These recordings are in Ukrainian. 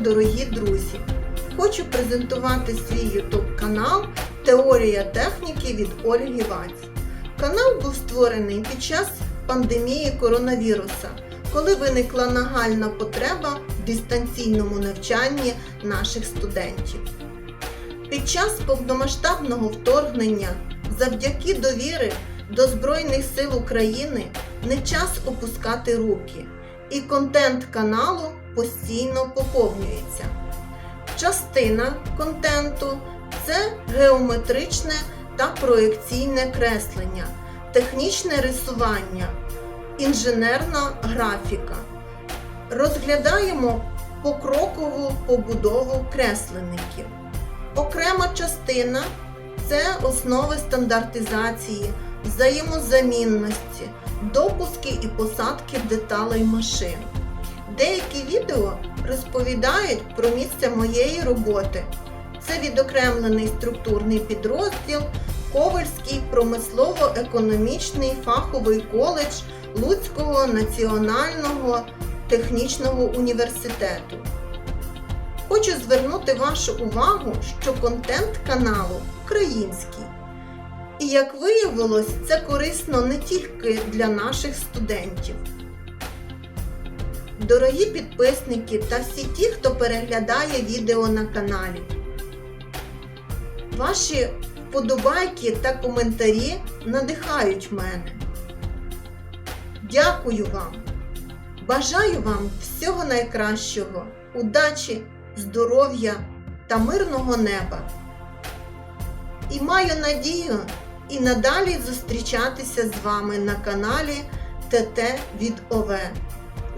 дорогі друзі! Хочу презентувати свій YouTube канал Теорія техніки від Ольги Ваць. Канал був створений під час пандемії коронавіруса, коли виникла нагальна потреба в дистанційному навчанні наших студентів. Під час повномасштабного вторгнення, завдяки довіри до Збройних сил України, не час опускати руки, і контент каналу постійно поповнюється. Частина контенту це геометричне та проекційне креслення, технічне рисування, інженерна графіка. Розглядаємо покрокову побудову кресленників. Окрема частина це основи стандартизації, взаємозамінності, допуски і посадки деталей машин. Деякі відео розповідають про місце моєї роботи. Це відокремлений структурний підрозділ Ковальський промислово-економічний фаховий коледж Луцького національного технічного університету. Хочу звернути вашу увагу, що контент каналу український. І як виявилось, це корисно не тільки для наших студентів. Дорогі підписники та всі ті, хто переглядає відео на каналі. Ваші вподобайки та коментарі надихають мене. Дякую вам! Бажаю вам всього найкращого, удачі, здоров'я та мирного неба. І маю надію і надалі зустрічатися з вами на каналі ТТ від ОВ.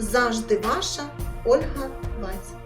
Завжди ваша Ольга Ваць.